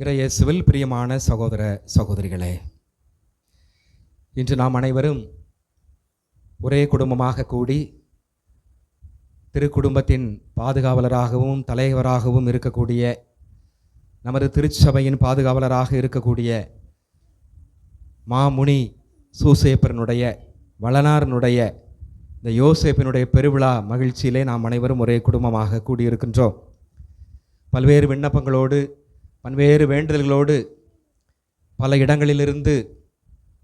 இறையேசுவில் பிரியமான சகோதர சகோதரிகளே இன்று நாம் அனைவரும் ஒரே குடும்பமாக கூடி திருக்குடும்பத்தின் பாதுகாவலராகவும் தலைவராகவும் இருக்கக்கூடிய நமது திருச்சபையின் பாதுகாவலராக இருக்கக்கூடிய மாமுனி சூசேப்பரனுடைய வளனாரனுடைய இந்த யோசேப்பினுடைய பெருவிழா மகிழ்ச்சியிலே நாம் அனைவரும் ஒரே குடும்பமாக கூடியிருக்கின்றோம். பல்வேறு விண்ணப்பங்களோடு பல்வேறு வேண்டுதல்களோடு பல இடங்களிலிருந்து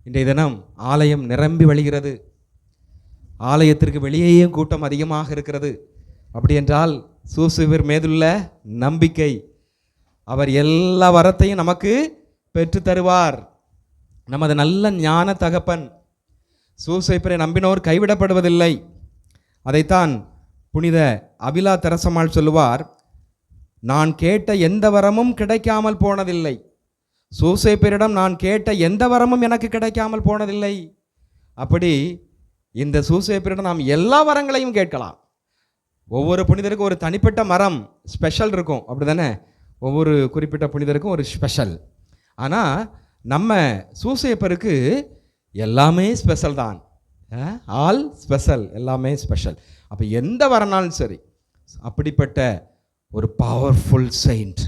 இன்றைய தினம் ஆலயம் நிரம்பி வழிகிறது. ஆலயத்திற்கு வெளியேயும் கூட்டம் அதிகமாக இருக்கிறது. அப்படி என்றால் சூசுவர் மீதுள்ள நம்பிக்கை அவர் எல்லா வரத்தையும் நமக்கு பெற்று தருவார். நமது நல்ல ஞான தகப்பன் சூசைப்பரை நம்பினோர் கைவிடப்படுவதில்லை. அதைத்தான் புனித அபிலா தரசம்மாள் சொல்லுவார். நான் கேட்ட எந்த வரமும் கிடைக்காமல் போனதில்லை. சூசைப்பரிடம் நான் கேட்ட எந்த வரமும் எனக்கு கிடைக்காமல் போனதில்லை. அப்படி இந்த சூசைப்பரிடம் நாம் எல்லா வரங்களையும் கேட்கலாம். ஒவ்வொரு புனிதருக்கும் ஒரு தனிப்பட்ட மரம் ஸ்பெஷல் இருக்கும். அப்படி தானே ஒவ்வொரு குறிப்பிட்ட புனிதருக்கும் ஒரு ஸ்பெஷல். ஆனால் நம்ம சூசைப்பருக்கு எல்லாமே ஸ்பெஷல் தான். ஆல் ஸ்பெஷல் எல்லாமே ஸ்பெஷல். அப்போ எந்த வரனாலும் சரி அப்படிப்பட்ட ஒரு பவர்ஃபுல் செயின்ட்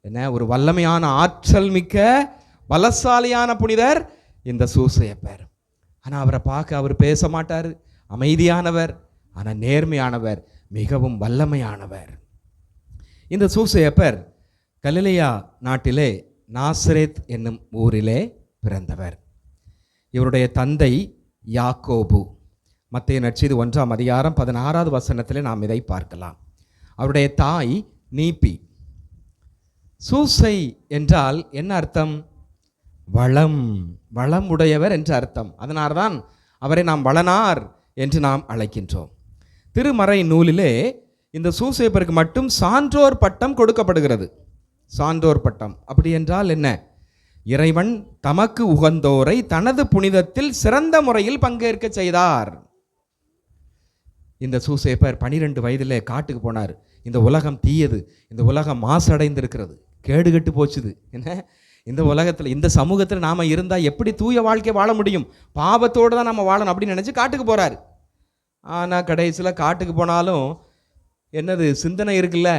என்ன? ஒரு வல்லமையான ஆற்றல் மிக்க பலசாலியான புனிதர் இந்த சூசையப்பர். ஆனால் அவரை பார்க்க அவர் பேச மாட்டார். அமைதியானவர் ஆனால் நேர்மையானவர் மிகவும் வல்லமையானவர். இந்த சூசையப்பர் கலிலியா நாட்டிலே நாசரேத் என்னும் ஊரிலே பிறந்தவர். இவருடைய தந்தை யாக்கோபு. மத்திய நட்சது ஒன்றாம் அதிகாரம் பதினாறாவது வசனத்தில் நாம் இதை பார்க்கலாம். அவருடைய தாய் நீப்பி. சூசை என்றால் என்ன அர்த்தம்? வளம் வளம் உடையவர் என்று அர்த்தம். அதனால்தான் அவரை நாம் வளனார் என்று நாம் அழைக்கின்றோம். திருமறை நூலிலே இந்த சூசைப்பருக்கு மட்டும் சான்றோர் பட்டம் கொடுக்கப்படுகிறது. சான்றோர் பட்டம். அப்படி என்றால் என்ன? இறைவன் தமக்கு உகந்தோரை தனது புனிதத்தில் சிறந்த முறையில் பங்கேற்க செய்தார். இந்த சூசேப்பர் பனிரெண்டு வயதிலே காட்டுக்கு போனார். இந்த உலகம் தீயது இந்த உலகம் மாசடைந்திருக்கிறது. கேடுகட்டு போச்சுது. என்ன? இந்த உலகத்தில் இந்த சமூகத்தில் நாம் இருந்தால் எப்படி தூய வாழ்க்கை வாழ முடியும்? பாவத்தோடு தான் நம்ம வாழணும் அப்படின்னு நினச்சி காட்டுக்கு போகிறார் ஆனால் கடைசியில் காட்டுக்கு போனாலும் என்னது சிந்தனை இருக்குல்ல?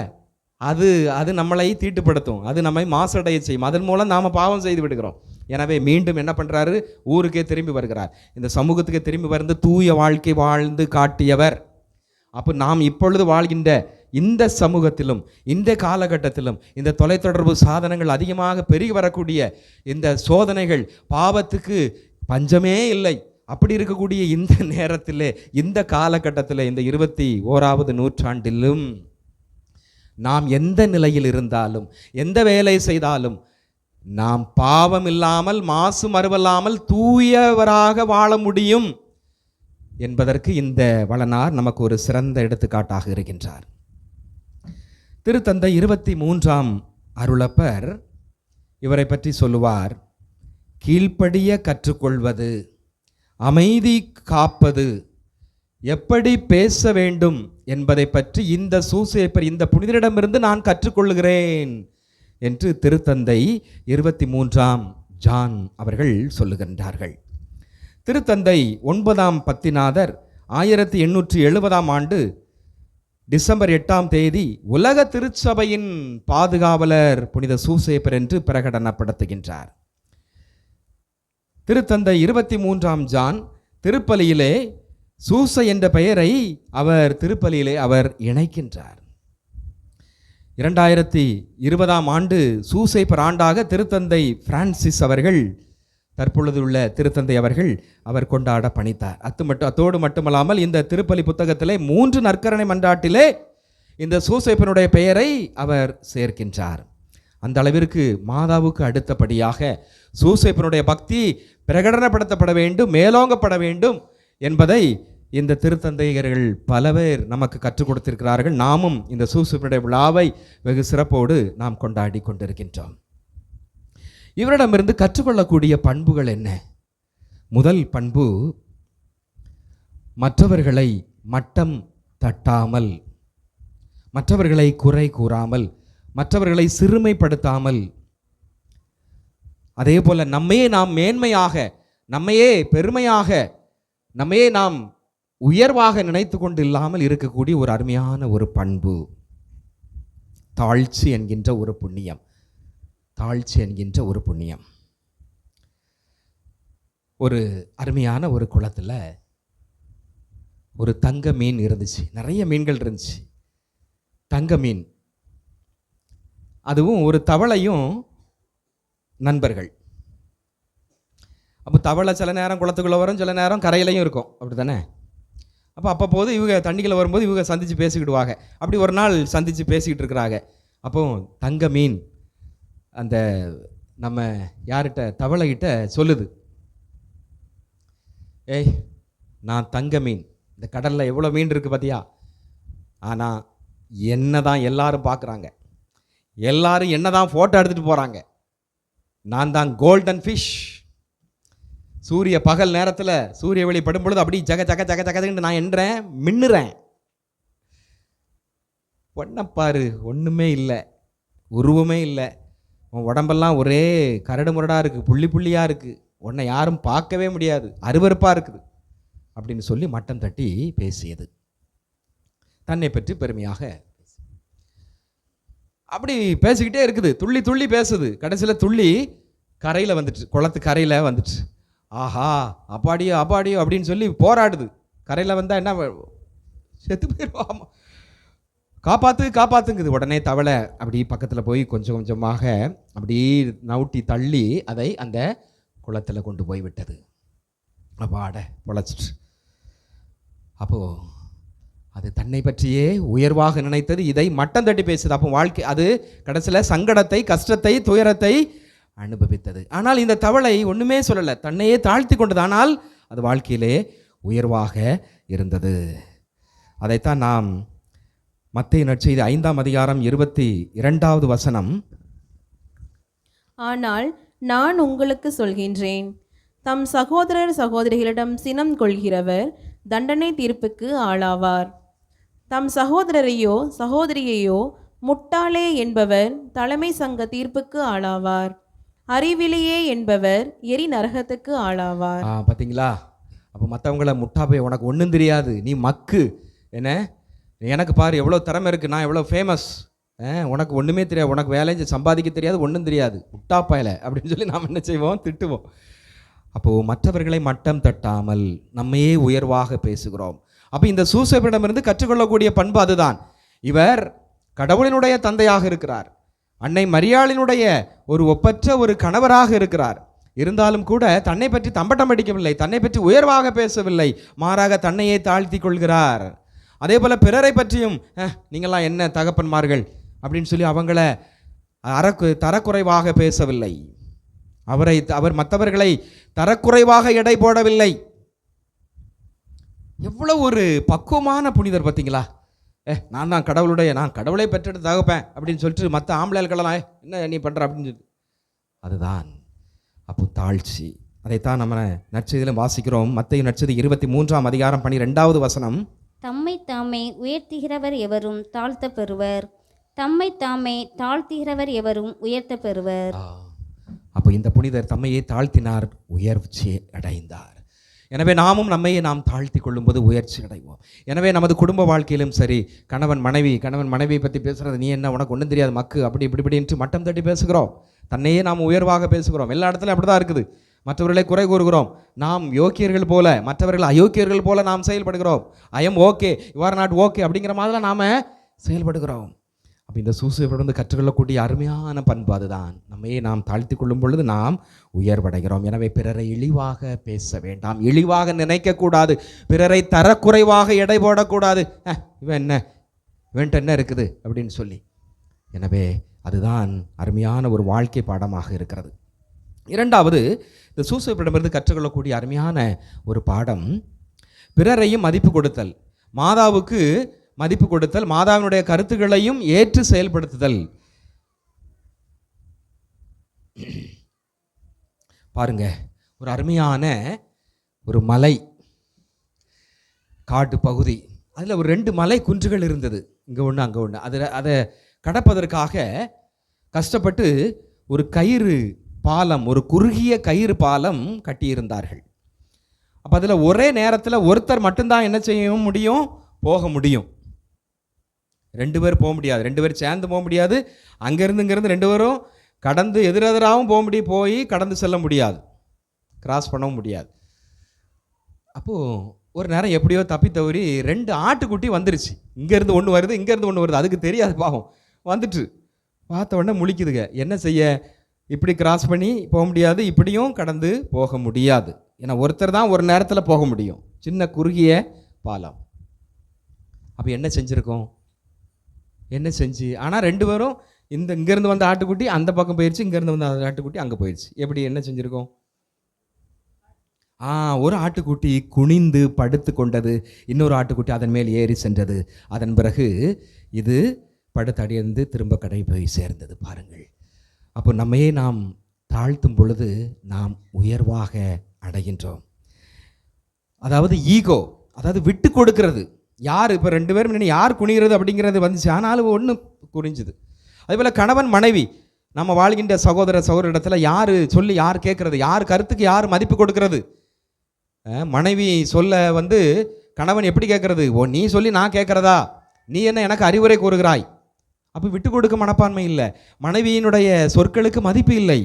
அது அது நம்மளை தீட்டுப்படுத்தும். அது நம்மை மாசடைய செய்யும். அதன் மூலம் நாம் பாவம் செய்து விடுகிறோம். எனவே மீண்டும் என்ன பண்ணுறாரு ஊருக்கே திரும்பி வருகிறார். இந்த சமூகத்துக்கு திரும்பி வந்து தூய வாழ்க்கை வாழ்ந்து காட்டியவர். அப்போ நாம் இப்பொழுது வாழ்கின்ற இந்த சமூகத்திலும் இந்த காலகட்டத்திலும் இந்த தொலைத்தொடர்பு சாதனங்கள் அதிகமாக பெருகி வரக்கூடிய இந்த சோதனைகள் பாவத்துக்கு பஞ்சமே இல்லை. அப்படி இருக்கக்கூடிய இந்த நேரத்தில் இந்த காலகட்டத்தில் இந்த இருபத்தி ஓராவது நூற்றாண்டிலும் நாம் எந்த நிலையில் இருந்தாலும் எந்த வேலை செய்தாலும் நாம் பாவம் இல்லாமல் மாசு மறுவல்லாமல் தூயவராக வாழ முடியும் என்பதற்கு இந்த வளனார் நமக்கு ஒரு சிறந்த எடுத்துக்காட்டாக இருக்கின்றார். திருத்தந்தை இருபத்தி மூன்றாம் அருளப்பர் இவரை பற்றி சொல்லுவார் கீழ்ப்படிய கற்றுக்கொள்வது அமைதி காப்பது எப்படி பேச வேண்டும் என்பதை பற்றி இந்த சூசேப்பர் இந்த புனிதரிடமிருந்து நான் கற்றுக்கொள்கிறேன் என்று திருத்தந்தை இருபத்தி மூன்றாம் ஜான் அவர்கள் சொல்லுகின்றார்கள். திருத்தந்தை ஒன்பதாம் பத்திநாதர் ஆயிரத்தி எண்ணூற்றி எழுபதாம் ஆண்டு டிசம்பர் எட்டாம் தேதி உலக திருச்சபையின் பாதுகாவலர் புனித சூசேப்பர் என்று பிரகடனப்படுத்துகின்றார். திருத்தந்தை இருபத்தி மூன்றாம் ஜான் திருப்பலியிலே சூச என்ற பெயரை அவர் திருப்பலியிலே அவர் இணைக்கின்றார். இரண்டாயிரத்தி இருபதாம் ஆண்டு சூசைப்பர் ஆண்டாக திருத்தந்தை பிரான்சிஸ் அவர்கள் தற்பொழுது உள்ள திருத்தந்தை அவர்கள் அவர் கொண்டாட பணித்தார். அத்து மட்டும் அத்தோடு மட்டுமல்லாமல் இந்த திருப்பலி புத்தகத்திலே மூன்று நற்கரணை மன்றாட்டிலே இந்த சூசைப்பனுடைய பெயரை அவர் சேர்க்கின்றார். அந்த அளவிற்கு மாதாவுக்கு அடுத்தபடியாக சூசைப்பனுடைய பக்தி பிரகடனப்படுத்தப்பட வேண்டும் மேலோங்கப்பட வேண்டும் என்பதை இந்த திருத்தந்தையர்கள் பல பேர் நமக்கு கற்றுக் கொடுத்திருக்கிறார்கள். நாமும் இந்த சூசைப்பனுடைய விழாவை வெகு சிறப்போடு நாம் கொண்டாடி கொண்டிருக்கின்றோம். இவரிடமிருந்து கற்றுக்கொள்ளக்கூடிய பண்புகள் என்ன? முதல் பண்பு மற்றவர்களை மட்டம் தட்டாமல் மற்றவர்களை குறை கூறாமல் மற்றவர்களை சிறுமைப்படுத்தாமல். அதே போல் நம்மையே நாம் மேன்மையாக நம்மையே பெருமையாக நம்மையே நாம் உயர்வாக நினைத்து கொண்டு இல்லாமல் இருக்கக்கூடிய ஒரு அருமையான ஒரு பண்பு. தாழ்ச்சி என்கின்ற ஒரு புண்ணியம். தாழ்ச்சி என்கின்ற ஒரு புண்ணியம். ஒரு அருமையான ஒரு குளத்தில் ஒரு தங்க மீன் இருந்துச்சு. நிறைய மீன்கள் இருந்துச்சு. தங்க மீன். அதுவும் ஒரு தவளையும் நண்பர்கள். அப்போ தவளை சில நேரம் குளத்துக்குள்ளே வரும் சில நேரம் கரையிலையும் இருக்கும். அப்படி தானே அப்போ அப்பப்போது இவங்க தண்ணிக்குள்ளே வரும்போது இவங்க சந்தித்து பேசிக்கிடுவாங்க. அப்படி ஒரு நாள் சந்தித்து பேசிக்கிட்டு இருக்கிறாங்க. அப்போ தங்க மீன். அந்த நம்ம யார்கிட்ட தவளைகிட்ட சொல்லுது. ஏய் நான் தங்க மீன். இந்த கடலில் எவ்வளோ மீன் இருக்குது பார்த்தியா ஆனால் என்ன தான் எல்லாரும் பார்க்குறாங்க எல்லாரும் என்ன தான் ஃபோட்டோ எடுத்துகிட்டு போகிறாங்க நான் தான் கோல்டன் ஃபிஷ் சூரிய பகல் நேரத்தில் சூரிய வெளி படும் பொழுது அப்படி ஜக ஜக ஜக ஜகன்னு நான் என்றேன் மின்னுறேன். ஒன்றை பாரு ஒன்றுமே இல்லை. உருவமே இல்லை. உன் உடம்பெல்லாம் ஒரே கரடு முரடாக இருக்குது புள்ளி புள்ளியாக இருக்குது உன்னை யாரும் பார்க்கவே முடியாது. அருவருப்பாக இருக்குது. அப்படின்னு சொல்லி மட்டம் தட்டி பேசியது. தன்னை பற்றி பெருமையாக அப்படி பேசிக்கிட்டே இருக்குது. துள்ளி துள்ளி பேசுது. கடைசியில் துள்ளி கரையில் வந்துட்டு குளத்து கரையில் வந்துட்டு. ஆஹா அப்பாடியோ அப்பாடியோ அப்படின்னு சொல்லி போராடுது. கரையில் வந்தால் என்ன செத்து செத்து போயிடுவாமா காப்பாற்று காப்பாத்துங்குது. உடனே தவளை அப்படி பக்கத்தில் போய் கொஞ்சம் கொஞ்சமாக அப்படி நவுட்டி தள்ளி அதை அந்த குளத்தில் கொண்டு போய் விட்டது. அப்பாட பொழைச்சிட்டு. அப்போது அது தன்னை பற்றியே உயர்வாக நினைத்தது. இதை மட்டம் தட்டி பேசுது. அப்போ வாழ்க்கை அது கடைசியில் சங்கடத்தை கஷ்டத்தை துயரத்தை அனுபவித்தது. ஆனால் இந்த தவளை ஒன்றுமே சொல்லலை. தன்னையே தாழ்த்தி கொண்டது. ஆனால் அது வாழ்க்கையிலே உயர்வாக இருந்தது. அதைத்தான் நாம் மத்திய நற்செய்தி ஐந்தாம் அதிகாரம் இருபத்தி இரண்டாவது வசனம். ஆனால் நான் உங்களுக்கு சொல்கின்றேன். தம் சகோதரர் சகோதரிகளிடம் சினம் கொள்கிறவர் தண்டனை தீர்ப்புக்கு ஆளாவார். தம் சகோதரரையோ சகோதரியையோ முட்டாளே என்பவர் தலைமை சங்க தீர்ப்புக்கு ஆளாவார். அறிவிலியே என்பவர் எரி நரகத்துக்கு ஆளாவார். பார்த்தீங்களா அப்போ மற்றவங்கள முட்டா போய் உனக்கு ஒன்றும் தெரியாது. நீ மக்கு. என்ன? எனக்கு பாரு எவ்வளோ திறமை இருக்குது நான் எவ்வளோ ஃபேமஸ் உனக்கு ஒன்றுமே தெரியாது உனக்கு வேலையும் சம்பாதிக்க தெரியாது ஒன்றும் தெரியாது. முட்டா அப்படின்னு சொல்லி நாம் என்ன செய்வோம்? திட்டுவோம். அப்போது மற்றவர்களை மட்டம் தட்டாமல் நம்மையே உயர்வாக பேசுகிறோம். அப்போ இந்த சூசபிடமிருந்து கற்றுக்கொள்ளக்கூடிய பண்பு அதுதான். இவர் கடவுளினுடைய தந்தையாக இருக்கிறார். அன்னை மரியாளினுடைய ஒரு ஒப்பற்ற ஒரு கணவராக இருக்கிறார். இருந்தாலும் கூட தன்னை பற்றி தம்பட்டம் அடிக்கவில்லை தன்னை பற்றி உயர்வாக பேசவில்லை. மாறாக தன்னையே தாழ்த்தி கொள்கிறார். அதே போல் பிறரை பற்றியும் நீங்களாம் என்ன தகப்பன்மார்கள்? அப்படின்னு சொல்லி அவங்கள அறக்கு தரக்குறைவாக பேசவில்லை. அவரை அவர் மற்றவர்களை தரக்குறைவாக எடை போடவில்லை. எவ்வளோ ஒரு பக்குவமான புனிதர் பார்த்தீங்களா? ஏ நான் தான் கடவுளுடைய நான் கடவுளை பெற்றெடுத்து தகப்பேன் அப்படின்னு சொல்லிட்டு மற்ற ஆம்பளைகளெல்லாம் என்ன நீ பண்ணுற அப்படின்னு சொல்லி. அதுதான் அப்போ தாழ்ச்சி. அதைத்தான் நம்ம நற்செய்தியிலும் வாசிக்கிறோம். மற்ற நற்செய்தி இருபத்தி மூன்றாம் அதிகாரம் பனிரெண்டாவது வசனம். தம்மை தாமே உயர்த்துகிறவர் எவரும் தாழ்த்த பெறுவர். தம்மை தாமே தாழ்த்துகிறவர் எவரும் உயர்த்த பெறுவர். அப்போ இந்த புனிதர் தம்மையே தாழ்த்தினார் உயர்ச்சி அடைந்தார். எனவே நாமும் நம்மையே நாம் தாழ்த்தி கொள்ளும்போது உயர்ச்சி அடைவோம். எனவே நமது குடும்ப வாழ்க்கையிலும் சரி கணவன் மனைவி கணவன் மனைவியை பற்றி பேசுகிறது நீ என்ன உனக்கு ஒன்றும் தெரியாது மக்கு அப்படி இப்படி இப்படின்ட்டு மட்டம் தட்டி பேசுகிறோம். தன்னையே நாம் உயர்வாக பேசுகிறோம். எல்லா இடத்துலையும் அப்படி தான் இருக்குது. மற்றவர்களை குறை கூறுகிறோம். நாம் யோக்கியர்கள் போல மற்றவர்கள் அயோக்கியர்கள் போல நாம் செயல்படுகிறோம். I am okay you are not okay அப்படிங்கிற மாதிரிலாம் நாம் செயல்படுகிறோம். அப்போ இந்த சூசையிலிருந்து கற்றுக்கொள்ளக்கூடிய அருமையான பண்பு அதுதான். நம்மையே நாம் தாழ்த்தி கொள்ளும் பொழுது நாம் உயர்வடைகிறோம். எனவே பிறரை இழிவாக பேச வேண்டாம். இழிவாக நினைக்கக்கூடாது. பிறரை தரக்குறைவாக எடை போடக்கூடாது. இவன் என்ன? இவன்ட்டு என்ன இருக்குது? அப்படின்னு சொல்லி. எனவே அதுதான் அருமையான ஒரு வாழ்க்கை பாடமாக இருக்கிறது. இரண்டாவது இந்த சூசைப்பிடமிருந்து கற்றுக்கொள்ளக்கூடிய அருமையான ஒரு பாடம் பிறரையும் மதிப்பு கொடுத்தல் மாதாவுக்கு மதிப்பு கொடுத்தல் மாதாவினுடைய கருத்துக்களையும் ஏற்று செயல்படுத்துதல். பாருங்க ஒரு அருமையான ஒரு மலை காட்டு பகுதி அதில் ஒரு ரெண்டு மலை குன்றுகள் இருந்தது. இங்கே ஒன்று அங்கே ஒன்று அதில் அதை கடப்பதற்காக கஷ்டப்பட்டு ஒரு கயிறு பாலம் ஒரு குறுகிய கயிறு பாலம் கட்டியிருந்தார்கள். அப்போ அதில் ஒரே நேரத்தில் ஒருத்தர் மட்டும்தான் என்ன செய்ய முடியும்? போக முடியும். ரெண்டு பேர் போக முடியாது. ரெண்டு பேர் சேர்ந்து போக முடியாது. அங்கேருந்து இங்கேருந்து ரெண்டு பேரும் கடந்து எதிரெதிராகவும் போக முடியும். போய் கடந்து செல்ல முடியாது. கிராஸ் பண்ணவும் முடியாது. அப்போது ஒரு நேரம் எப்படியோ தப்பி தவறி ரெண்டு ஆட்டுக்குட்டி வந்துருச்சு. இங்கேருந்து ஒன்று வருது இங்கேருந்து ஒன்று வருது. அதுக்கு தெரியாது பாவம். வந்துட்டு. பார்த்த உடனே முழிக்குதுங்க. என்ன செய்ய? இப்படி கிராஸ் பண்ணி போக முடியாது. இப்படியும் கடந்து போக முடியாது. ஏன்னா ஒருத்தர் தான் ஒரு நேரத்தில் போக முடியும். சின்ன குறுகிய பாலம். அப்போ என்ன செஞ்சுருக்கோம்? என்ன செஞ்சு? ஆனால் ரெண்டு பேரும் இந்த இங்கேருந்து வந்த ஆட்டுக்குட்டி அந்த பக்கம் போயிடுச்சு இங்கேருந்து வந்த அந்த ஆட்டுக்குட்டி அங்கே போயிடுச்சு எப்படி என்ன செஞ்சுருக்கோம்? ஆ ஒரு ஆட்டுக்குட்டி குனிந்து படுத்து கொண்டது. இன்னொரு ஆட்டுக்குட்டி அதன் மேல் ஏறி சென்றது. அதன் பிறகு இது படுத்தடியந்து திரும்ப கடை போய் சேர்ந்தது. பாருங்கள். அப்போ நம்மையே நாம் தாழ்த்தும் பொழுது நாம் உயர்வாக அடைகின்றோம். அதாவது ஈகோ அதாவது விட்டு கொடுக்கிறது. யார் இப்போ ரெண்டு பேரும் நின்று யார் குனிகிறது அப்படிங்கிறது வந்துச்சு. ஆனாலும் ஒன்று குனிஞ்சுது. அதேபோல் கணவன் மனைவி நம்ம வாழ்கின்ற சகோதர சகோதரிடத்தில் யார் சொல்லி யார் கேட்குறது? யார் கருத்துக்கு யார் மதிப்பு கொடுக்கறது? மனைவி சொல்ல வந்து கணவன் எப்படி கேட்குறது? ஓ நீ சொல்லி நான் கேட்குறதா? நீ என்ன எனக்கு அறிவுரை கூறுகிறாய்? அப்போ விட்டு கொடுக்க மனப்பான்மை இல்லை. மனைவியினுடைய சொற்களுக்கு மதிப்பு இல்லை.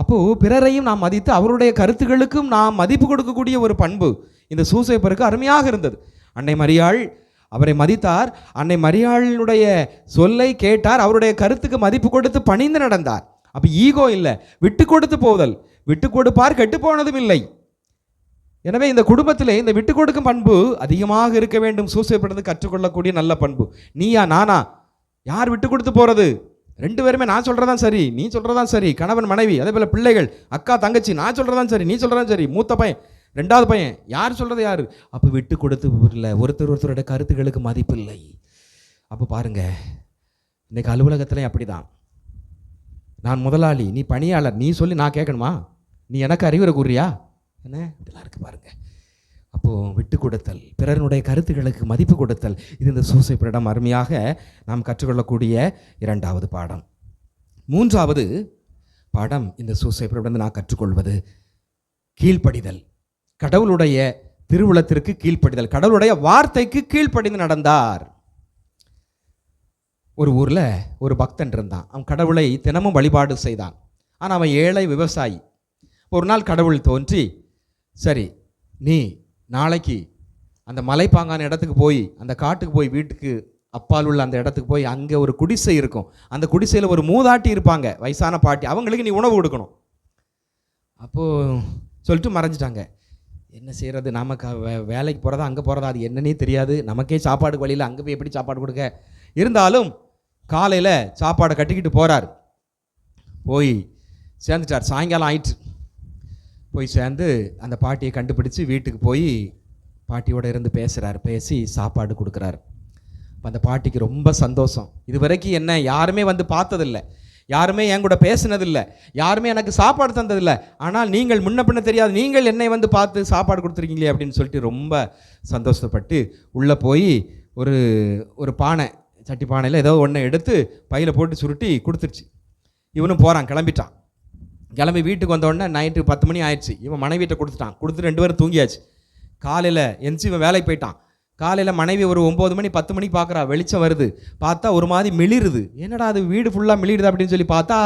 அப்போது பிறரையும் நாம் மதித்து அவருடைய கருத்துக்களுக்கும் நாம் மதிப்பு கொடுக்கக்கூடிய ஒரு பண்பு இந்த சூசைப்பருக்கு அருமையாக இருந்தது. அன்னை மரியாள் அவரை மதித்தார். அன்னை மரியாளினுடைய சொல்லை கேட்டார். அவருடைய கருத்துக்கு மதிப்பு கொடுத்து பணிந்து நடந்தார். அப்போ ஈகோ இல்லை. விட்டு கொடுத்து போதல். விட்டு கொடுப்பார் கெட்டு போனதும் இல்லை. எனவே இந்த குடும்பத்தில் இந்த விட்டு கொடுக்கும் பண்பு அதிகமாக இருக்க வேண்டும். சூசைப்படுறது கற்றுக்கொள்ளக்கூடிய நல்ல பண்பு. நீயா நானா? யார் விட்டு கொடுத்து போகிறது ரெண்டு பேருமே நான் சொல்கிறதான் சரி நீ சொல்கிறதான் சரி கணவன் மனைவி அதே போல் பிள்ளைகள் அக்கா தங்கச்சி நான் சொல்கிறதான் சரி நீ சொல்கிறதான் சரி மூத்த பையன் ரெண்டாவது பையன் யார் சொல்கிறது யார்? அப்போ விட்டு கொடுத்து இல்லை ஒருத்தர் ஒருத்தரோட கருத்துக்களுக்கு மதிப்பு இல்லை. அப்போ பாருங்க இன்னைக்கு அலுவலகத்திலையும் அப்படிதான். நான் முதலாளி நீ பணியாளர் நீ சொல்லி நான் கேட்கணுமா? நீ எனக்கு அறிவுரை கூறியா என்ன? இதெல்லாம் இருக்குது பாருங்கள் அப்போ விட்டு கொடுத்தல் பிறருடைய கருத்துக்களுக்கு மதிப்பு கொடுத்தல் இது இந்த சூசைப்பரிடம் அருமையாக நாம் கற்றுக்கொள்ளக்கூடிய இரண்டாவது பாடம். மூன்றாவது பாடம் இந்த சூசைப்பரிடம் நான் கற்றுக்கொள்வது. கீழ்ப்படிதல். கடவுளுடைய திருவுளத்திற்கு கீழ்ப்படிதல். கடவுளுடைய வார்த்தைக்கு கீழ்ப்படிந்து நடந்தார். ஒரு ஊரில் ஒரு பக்தன் இருந்தான். அவன் கடவுளை தினமும் வழிபாடு செய்தான். ஆனால் அவன் ஏழை விவசாயி. ஒரு நாள் கடவுள் தோன்றி சரி நீ நாளைக்கு அந்த மலைப்பாங்கான இடத்துக்கு போய் அந்த காட்டுக்கு போய் வீட்டுக்கு அப்பால் உள்ள அந்த இடத்துக்கு போய் அங்கே ஒரு குடிசை இருக்கும். அந்த குடிசையில் ஒரு மூதாட்டி இருப்பாங்க வயசான பாட்டி. அவங்களுக்கு நீ உணவு கொடுக்கணும். அப்போது சொல்லிட்டு மறைஞ்சிட்டாங்க. என்ன செய்கிறது நமக்கு வே- வேலைக்கு போகிறதா அங்கே போகிறதா அது என்னன்னே தெரியாது. நமக்கே சாப்பாடு வழியில் அங்கே போய் எப்படி சாப்பாடு கொடுக்க? இருந்தாலும் காலையில் சாப்பாடை கட்டிக்கிட்டு போகிறார் போய் சேர்ந்துட்டார். சாயங்காலம் ஆயிட்டு போய் சேர்ந்து அந்த பாட்டியை கண்டுபிடிச்சு வீட்டுக்கு போய் பாட்டியோடு இருந்து பேசுகிறார் பேசி சாப்பாடு கொடுக்குறாரு. அந்த பாட்டிக்கு ரொம்ப சந்தோஷம். இது வரைக்கும் என்ன யாருமே வந்து பார்த்ததில்ல. யாருமே என் கூட பேசினதில்லை. யாருமே எனக்கு சாப்பாடு தந்ததில்லை. ஆனால் நீங்கள் முன்ன பின்ன தெரியாது நீங்கள் என்னை வந்து பார்த்து சாப்பாடு கொடுத்துருக்கீங்களே அப்படின்னு சொல்லிட்டு ரொம்ப சந்தோஷப்பட்டு உள்ளே போய் ஒரு ஒரு பானை சட்டி பானையில் ஏதோ ஒன்றை எடுத்து பையில் போட்டு சுருட்டி கொடுத்துருச்சு. இவனும் போகிறான் கிளம்பிட்டான். கிளம்பி வீட்டுக்கு வந்தோடனே நைட்டு பத்து மணி ஆயிடுச்சு. இவன் மனைவிட்ட கொடுத்துட்டான். கொடுத்து ரெண்டு பேரும் தூங்கியாச்சு. காலையில் எந்திரிச்சு இவன் வேலைக்கு போயிட்டான். காலையில் மனைவி ஒரு ஒம்பது மணி பத்து மணிக்கு பார்க்குறா வெளிச்சம் வருது. பார்த்தா ஒரு மாதிரி மிளிருது. என்னடா அது வீடு ஃபுல்லாக மிளிருது அப்படின்னு சொல்லி பார்த்தா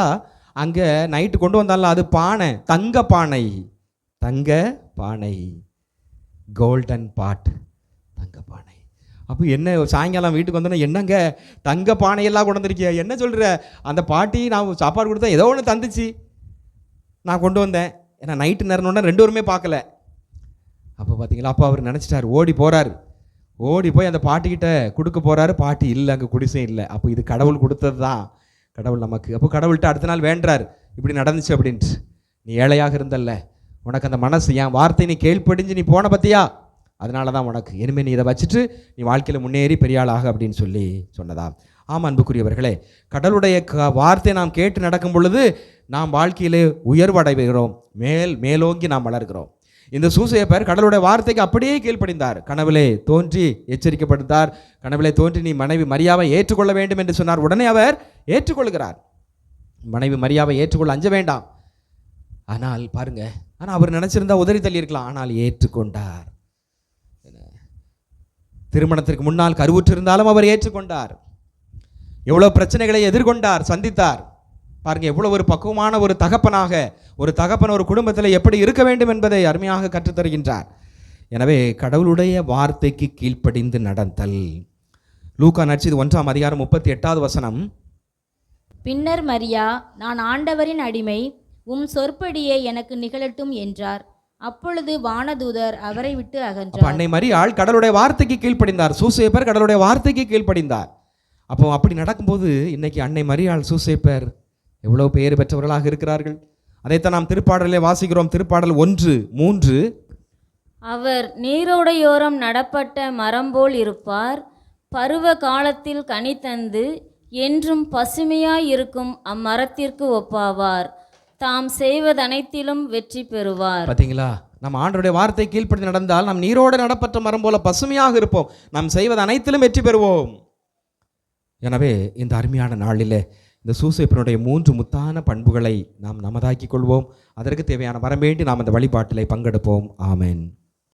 அங்கே நைட்டு கொண்டு வந்தால அது பானை. தங்க பானை. தங்க பானை. கோல்டன் பாட் தங்க பானை. அப்போ என்ன சாயங்காலம் வீட்டுக்கு வந்தோன்னா என்னங்க? தங்க பானையெல்லாம் கொண்டு வந்திருக்கிய? என்ன சொல்கிற அந்த பாட்டி நான் சாப்பாடு கொடுத்தா ஏதோ ஒன்று தந்துச்சு. நான் கொண்டு வந்தேன். ஏன்னா நைட்டு நேரம்னா ரெண்டு பேருமே பார்க்கல. அப்போ பார்த்தீங்களா அப்போ அவர் நினச்சிட்டார் ஓடி போகிறார் ஓடி போய் அந்த பாட்டிக்கிட்ட கொடுக்க போகிறாரு பாட்டி இல்லை அங்கே குடிசை இல்லை. அப்போ இது கடவுள் கொடுத்தது தான் கடவுள் நமக்கு. அப்போ கடவுள்கிட்ட அடுத்த நாள் வேண்டுறாரு. இப்படி நடந்துச்சு அப்படின்ட்டு. நீ ஏழையாக இருந்தல்ல. உனக்கு அந்த மனசு என் வார்த்தை நீ கேள்விப்படிஞ்சு நீ போன பத்தியா? அதனால தான் உனக்கு. இனிமேல் நீ இதை வச்சுட்டு நீ வாழ்க்கையில் முன்னேறி பெரிய ஆளாக அப்படின்னு சொல்லி சொன்னதா. ஆமாம் அன்புக்குரியவர்களே கடலுடைய க வார்த்தை நாம் கேட்டு நடக்கும் பொழுது நாம் வாழ்க்கையிலே உயர்வடைகிறோம். மேல் மேலோங்கி நாம் வளர்கிறோம். இந்த சூசையப்பர் கடலுடைய வார்த்தைக்கு அப்படியே கீழ்ப்படிந்தார். கனவிலே தோன்றி எச்சரிக்கப்படுத்தார் கனவிலே தோன்றி நீ மனைவி மரியாவை ஏற்றுக்கொள்ள வேண்டும் என்று சொன்னார். உடனே அவர் ஏற்றுக்கொள்கிறார். மனைவி மரியாவை ஏற்றுக்கொள்ள அஞ்ச வேண்டாம். ஆனால் பாருங்க ஆனால் அவர் நினைச்சிருந்தா உதறி தள்ளியிருக்கலாம். ஆனால் ஏற்றுக்கொண்டார். திருமணத்திற்கு முன்னால் கருவுற்றிருந்தாலும் அவர் ஏற்றுக்கொண்டார். எவ்வளவு பிரச்சனைகளை எதிர்கொண்டார் சந்தித்தார். பாருங்க எவ்வளவு ஒரு பக்குவமான ஒரு தகப்பனாக ஒரு தகப்பன் ஒரு குடும்பத்தில் எப்படி இருக்க வேண்டும் என்பதை அருமையாக கற்றுத் தருகின்றார் எனவே கடவுளுடைய வார்த்தைக்கு கீழ்ப்படிந்து நடந்தல் லூக்கா நட்சிது ஒன்றாம் அதிகாரம் முப்பத்தி எட்டாவது வசனம். பின்னர் மரியா நான் ஆண்டவரின் அடிமை உம் சொற்படியே எனக்கு நிகழட்டும் என்றார். அப்பொழுது வானதூதர் அவரை விட்டு அகன்றார் அன்னை மரியாள் கடவுளுடைய வார்த்தைக்கு கீழ்ப்படிந்தார். சூசேப்பர் கடவுளுடைய வார்த்தைக்கு கீழ்ப்படிந்தார். அப்போ அப்படி நடக்கும்போது இன்னைக்கு அன்னை மரியாள் சூசேப்பர் எவ்வளவு பெயர் பெற்றவர்களாக இருக்கிறார்கள்? அதைத்தான் நாம் திருப்பாடலிலே வாசிக்கிறோம். திருப்பாடல் ஒன்று மூன்று. அவர் நீரோடையோரம் நடப்பட்ட மரம் போல் இருப்பார் பருவ காலத்தில் கனி தந்து என்றும் பசுமையாயிருக்கும் அம்மரத்திற்கு ஒப்பாவார். தாம் செய்வதனைத்திலும் வெற்றி பெறுவார். பார்த்தீங்களா நம்ம ஆண்டருடைய வார்த்தை கீழ்ப்படி நடந்தால் நாம் நீரோடு நடப்பட்ட மரம் போல பசுமையாக இருப்போம். நாம் செய்வது அனைத்திலும் வெற்றி பெறுவோம். எனவே இந்த அருமையான நாளிலே இந்த சூசைப்பனுடைய மூன்று முத்தான பண்புகளை நாம் நமதாக்கிக் கொள்வோம். அதற்கு தேவையான வரம் வேண்டி நாம் அந்த வழிபாட்டிலே பங்கெடுப்போம். ஆமேன்.